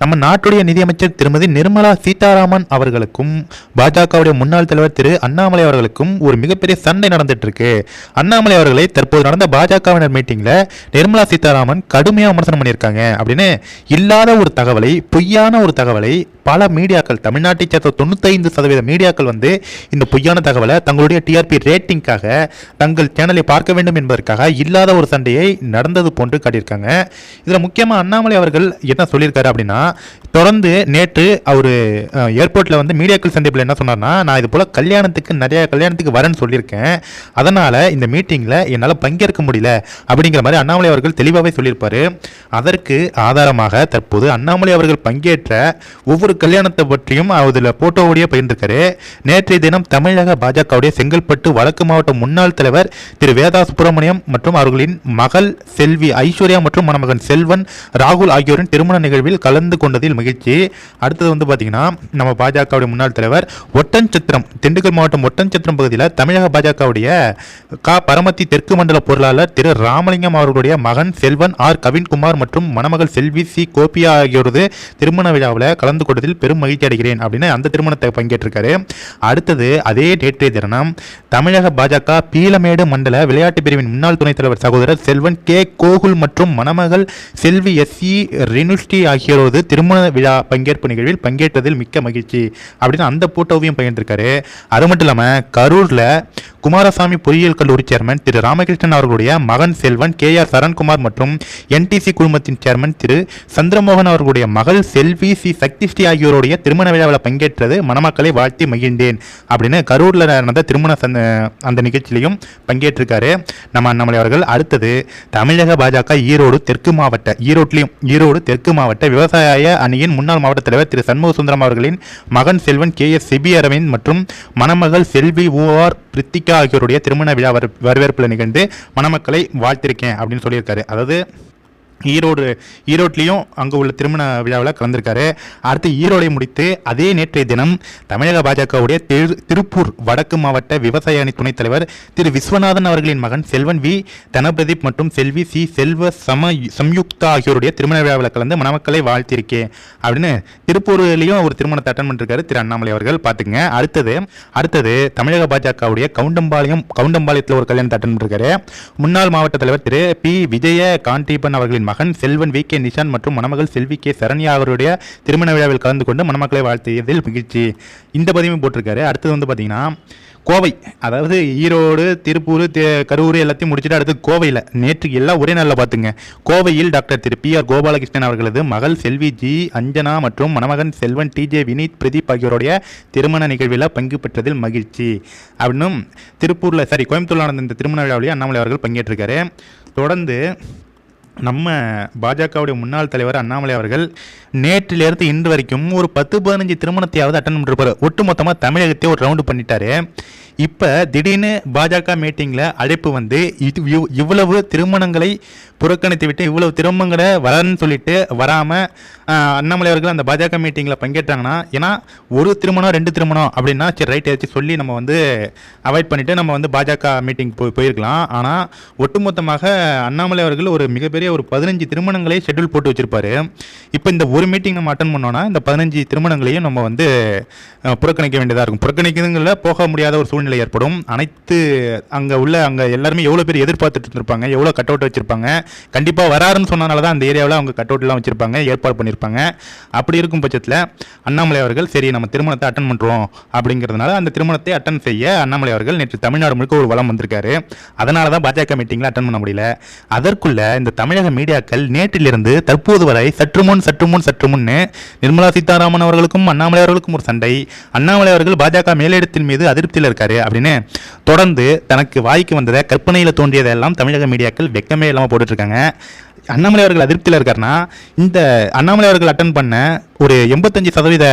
நம்ம நாட்டுடைய நிதியமைச்சர் திருமதி நிர்மலா சீதாராமன் அவர்களுக்கும் பாஜகவுடைய முன்னாள் தலைவர் திரு அண்ணாமலை அவர்களுக்கும் ஒரு மிகப்பெரிய சண்டை நடந்துட்டு இருக்கு அண்ணாமலை அவர்களை தற்போது நடந்த பாஜகவினர் மீட்டிங்ல நிர்மலா சீதாராமன் கடுமையாக விமர்சனம் பண்ணியிருக்காங்க அப்படின்னு இல்லாத ஒரு தகவலை பொய்யான ஒரு தகவலை பல மீடியாக்கள் தமிழ்நாட்டை சேர்ந்த தொண்ணூத்தைந்து சதவீத மீடியாக்கள் வந்து இந்த பொய்யான தகவலை தங்களுடைய டிஆர்பி ரேட்டிங்காக தங்கள் சேனலை பார்க்க வேண்டும் என்பதற்காக இல்லாத ஒரு சண்டையை நடந்தது போன்று காட்டியிருக்காங்க. இதில் முக்கியமாக அண்ணாமலை அவர்கள் என்ன சொல்லியிருக்காரு அப்படின்னா தொடர்ந்து நேற்று அவர் ஏர்போர்ட்டில் வந்து மீடியாக்கள் சந்திப்பில் என்ன சொன்னார்னா நான் இது போல் கல்யாணத்துக்கு நிறையா கல்யாணத்துக்கு வரேன்னு சொல்லியிருக்கேன். அதனால் இந்த மீட்டிங்கில் என்னால் பங்கேற்க முடியல. அப்படிங்கிற மாதிரி அண்ணாமலை அவர்கள் தெளிவாகவே சொல்லியிருப்பார். அதற்கு ஆதாரமாக தற்போது அண்ணாமலை அவர்கள் பங்கேற்ற ஒவ்வொரு கல்யாணத்தை பற்றியும் அதில் போட்டோவோடய பயின்றிருக்காரு. நேற்றைய தினம் தமிழக பாஜகவுடைய செங்கல்பட்டு வடக்கு மாவட்ட முன்னாள் தலைவர் திரு வேதா சுப்பிரமணியம் மற்றும் அவர்களின் மகள் செல்வி ஐஸ்வர்யா மற்றும் மணமகன் செல்வன் ராகுல் ஆகியோரின் திருமண நிகழ்வில் கலந்து கொண்டதில் மகிழ்ச்சி. அடுத்தது வந்து பார்த்தீங்கன்னா நம்ம பாஜகவுடைய முன்னாள் தலைவர் ஒட்டன்சத்திரம் திண்டுக்கல் மாவட்டம் ஒட்டன்சத்திரம் பகுதியில் தமிழக பாஜகவுடைய கா பரமத்தி தெற்கு மண்டல பொருளாளர் திரு ராமலிங்கம் அவர்களுடைய மகன் செல்வன் ஆர் கவின்குமார் மற்றும் மணமகள் செல்வி சி கோபியா ஆகியோரது திருமண விழாவில் கலந்து கொண்டு கொண்டதில் பெரும் மகிழ்ச்சி அடைகிறேன் அப்படின்னு அந்த திருமணத்தை பங்கேற்றிருக்காரு. அடுத்தது அதே நேற்றைய தினம் தமிழக பாஜக பீலமேடு மண்டல விளையாட்டு பிரிவின் முன்னாள் துணைத் தலைவர் சகோதரர் செல்வன் கே. கோகுல் மற்றும் மணமகள் செல்வி எஸ். சி. ரினுஷ்டி ஆகியோரது திருமண விழா பங்கேற்பு நிகழ்வில் பங்கேற்றதில் மிக்க மகிழ்ச்சி அப்படின்னு அந்த போட்டோவையும் பகிர்ந்திருக்காரு. அது மட்டும் இல்லாமல் கரூரில் குமாரசாமி பொறியியல் கல்லூரி சேர்மன் திரு ராமகிருஷ்ணன் அவர்களுடைய மகன் செல்வன் கே ஆர் சரண்குமார் மற்றும் என்டிசி குழுமத்தின் சேர்மன் திரு சந்திரமோகன் அவர்களுடைய மகள் செல்வி சி சக்திஸ்ரீ ஆகியோருடைய திருமண விழாவில் பங்கேற்றது. மணமக்களை வாழ்த்தி மகிழ்ந்தேன் அப்படின்னு கரூரில் நடந்த திருமண சந்த அந்த நிகழ்ச்சியிலையும் பங்கேற்றிருக்காரு. நம்ம அண்ணாமலை அவர்கள். அடுத்தது தமிழக பாஜக ஈரோடு தெற்கு மாவட்ட ஈரோட்லையும் ஈரோடு தெற்கு மாவட்ட விவசாய அணியின் முன்னாள் மாவட்ட தலைவர் திரு சண்முக சுந்தரம் அவர்களின் மகன் செல்வன் கே எஸ் சிபி அரவிந்த் மற்றும் மணமகள் செல்வி ஓஆர் பிரித்திகா ஆகியோருடைய திருமண விழா வர வரவேற்பில் நிகழ்ந்து மணமக்களை வாழ்த்திருக்கேன் அப்படின்னு சொல்லியிருக்காரு. அதாவது ஈரோடு ஈரோட்லேயும் அங்கே உள்ள திருமண விழாவில் கலந்திருக்காரு. அடுத்து ஈரோடை முடித்து அதே நேற்றைய தினம் தமிழக பாஜகவுடைய திரு திருப்பூர் வடக்கு மாவட்ட விவசாய அணி துணைத் தலைவர் திரு விஸ்வநாதன் அவர்களின் மகன் செல்வன் வி தனபிரதீப் மற்றும் செல்வி சி செல்வ சம சம்யுக்தா ஆகியோருடைய திருமண விழாவில் கலந்து மணமக்களை வாழ்த்திருக்கேன் அப்படின்னு திருப்பூர்லேயும் ஒரு திருமணத்தை அட்டன் பண்ணிருக்காரு திரு அண்ணாமலை அவர்கள். பார்த்துங்க அடுத்தது அடுத்தது தமிழக பாஜகவுடைய கவுண்டம்பாளையம் கவுண்டம்பாளையத்தில் ஒரு கல்யாணத்தை அட்டன் பண்ணிருக்காரு. முன்னாள் மாவட்ட தலைவர் திரு பி. விஜய காண்டீபன் அவர்களின் மகன் செல்வன் வி கே நிஷான் மற்றும் மணமகள் செல்வி கே சரண்யா அவருடைய திருமண விழாவில் கலந்து கொண்டு மணமக்களை வாழ்த்தியதில் மகிழ்ச்சி. இந்த பதிவும் போட்டிருக்காரு. அடுத்தது வந்து பார்த்தீங்கன்னா கோவை. அதாவது ஈரோடு திருப்பூர் கரூர் எல்லாத்தையும் முடிச்சுட்டு அடுத்து கோவையில். நேற்று எல்லாம் ஒரே நாளில் பார்த்துங்க கோவையில் doctor Thiru P R Gopalakrishnan அவர்களது மகள் செல்வி ஜி அஞ்சனா மற்றும் மணமகன் செல்வன் டிஜே வினீத் பிரதீப் ஆகியோருடைய திருமண நிகழ்வில் பங்கு பெற்றதில் மகிழ்ச்சி. அப்படின்னும் திருப்பூரில் சாரி கோயம்புத்தூரில் நடந்த இந்த திருமண விழாவிலேயே அண்ணாமலை அவர்கள் பங்கேற்றிருக்காரு. தொடர்ந்து நம்ம பாஜகவுடைய முன்னாள் தலைவர் அண்ணாமலை அவர்கள் நேற்றிலிருந்து இன்று வரைக்கும் ஒரு பத்து பதினஞ்சு திருமணத்தையாவது அட்டன் பண்ணிருப்பார் ஒட்டுமொத்தமாக தமிழகத்தையே ஒரு ரவுண்டு பண்ணிட்டாரு. இப்போ திடீர்னு பாஜக மீட்டிங்கில் அழைப்பு வந்து இது இவ்வளவு திருமணங்களை புறக்கணித்து விட்டு இவ்வளவு திருமணங்களை வரன்னு சொல்லிட்டு வராமல் அண்ணாமலை அவர்கள் அந்த பாஜக மீட்டிங்கில் பங்கேற்றாங்கன்னா ஏன்னா ஒரு திருமணம் ரெண்டு திருமணம் அப்படின்னா சரி ரைட் ஏதாச்சும் சொல்லி நம்ம வந்து அவாய்ட் பண்ணிவிட்டு நம்ம வந்து பாஜக மீட்டிங் போய் போயிருக்கலாம். ஆனால் ஒட்டுமொத்தமாக அண்ணாமலை அவர்கள் ஒரு மிகப்பெரிய ஒரு பதினஞ்சு திருமணங்களை ஷெட்யூல் போட்டு வச்சுருப்பாரு. இப்போ இந்த ஒரு மீட்டிங் நம்ம அட்டன் பண்ணோன்னா இந்த பதினஞ்சு திருமணங்களையும் நம்ம வந்து புறக்கணிக்க வேண்டியதாக இருக்கும். புறக்கணிக்கிறதுங்களில் போக முடியாத ஒரு சூழ்நிலை ஏற்படும். அனைத்து அங்கே உள்ள அங்கே எல்லாருமே எவ்வளோ பேர் எதிர்பார்த்துட்டு இருப்பாங்க எவ்வளோ கட் அவுட் வச்சிருப்பாங்க. கண்டிப்பாக வராருன்னு சொன்னனால தான் அந்த ஏரியாவில் அவங்க கட் அவுட்லாம் வச்சிருப்பாங்க ஏற்பாடு பண்ணியிருப்பாங்க அப்படி இருக்கும் பட்சத்தில் அண்ணாமலை அவர்கள் சரி நம்ம திருமணத்தை அட்டன் பண்ணுறோம் அப்படிங்கிறதுனால அந்த திருமணத்தை அட்டன் செய்ய அண்ணாமலை அவர்கள் நேற்று தமிழ்நாடு முழுக்க ஒரு வளம் வந்திருக்காரு. அதனால தான் பாஜக மீட்டிங்கில் அட்டன் பண்ண முடியல. அதற்குள்ள இந்த தமிழக மீடியாக்கள் நேற்றிலிருந்து தற்போது வரை சற்று முன் சற்று முன் சற்று முன்னு நிர்மலா சீதாராமன் அவர்களுக்கும் அண்ணாமலை அவர்களுக்கும் ஒரு சண்டை. அண்ணாமலை அவர்கள் பாஜக மேலிடத்தின் மீது அதிருப்தியில் இருக்காரு. அப்படின்னு தொடர்ந்து தனக்கு வாய்க்கு வந்ததை கற்பனையில் தோன்றியதெல்லாம் தமிழக மீடியாக்கள் வெக்கமே இல்லாமல் போட்டுட்ருக்காங்க அண்ணாமலை அவர்கள் அதிருப்தியில் இருக்காருன்னா இந்த அண்ணாமலை அவர்கள் அட்டன் பண்ண ஒரு எண்பத்தஞ்சு சதவீத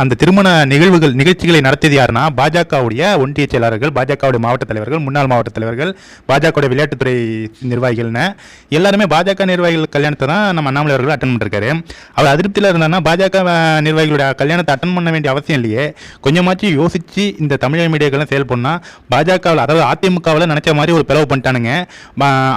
அந்த திருமண நிகழ்வுகள் நிகழ்ச்சிகளை நடத்தியது யாருன்னா பாஜகவுடைய ஒன்றிய செயலாளர்கள் பாஜகவுடைய மாவட்ட தலைவர்கள் முன்னாள் மாவட்ட தலைவர்கள் பாஜகவுடைய விளையாட்டுத்துறை நிர்வாகிகள்னு. எல்லாருமே பாஜக நிர்வாகிகள் கல்யாணத்தை தான் நம்ம அண்ணாமலை அவர்கள் அட்டன் பண்ணிருக்காரு. அவர் அதிருப்தியில் இருந்தாருன்னா பாஜக நிர்வாகிகளுடைய கல்யாணத்தை அட்டன் பண்ண வேண்டிய அவசியம் இல்லையே. கொஞ்சமாச்சும் யோசிச்சு இந்த தமிழக மீடியாக்கெல்லாம் செயல் பண்ணால் பாஜகவில் அதாவது அதிமுகவில் நினைச்ச மாதிரி ஒரு பிளவு பண்ணிட்டானுங்க.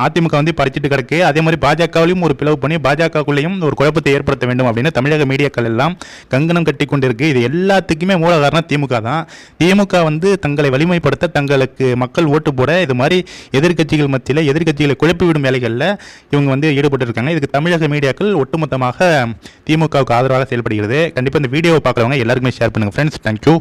அதிமுக வந்து படிச்சுட்டு கிடக்கு. அதே மாதிரி பாஜக திமுகவிலும் ஒரு பிளவு பண்ணி பாஜகக்குள்ளேயும் ஒரு குழப்பத்தை ஏற்படுத்த வேண்டும் அப்படின்னு தமிழக மீடியாக்கள் எல்லாம் கங்கணம் கட்டி கொண்டிருக்கு இது எல்லாத்துக்குமே மூல காரணம் திமுக தான். திமுக வந்து தங்களை வலிமைப்படுத்த தங்களுக்கு மக்கள் ஓட்டு போட இது மாதிரி எதிர்க்கட்சிகள் மத்தியில் எதிர்க்கட்சிகளை குழப்பிவிடும் வேலைகளில் இவங்க வந்து ஈடுபட்டு இருக்காங்க. இதுக்கு தமிழக மீடியாக்கள் ஒட்டுமொத்தமாக திமுகவுக்கு ஆதரவாக செயல்படுகிறது. கண்டிப்பாக இந்த வீடியோவை பார்க்குறவங்க எல்லாருக்குமே ஷேர் பண்ணுங்கள் ஃப்ரெண்ட்ஸ் தேங்க்யூ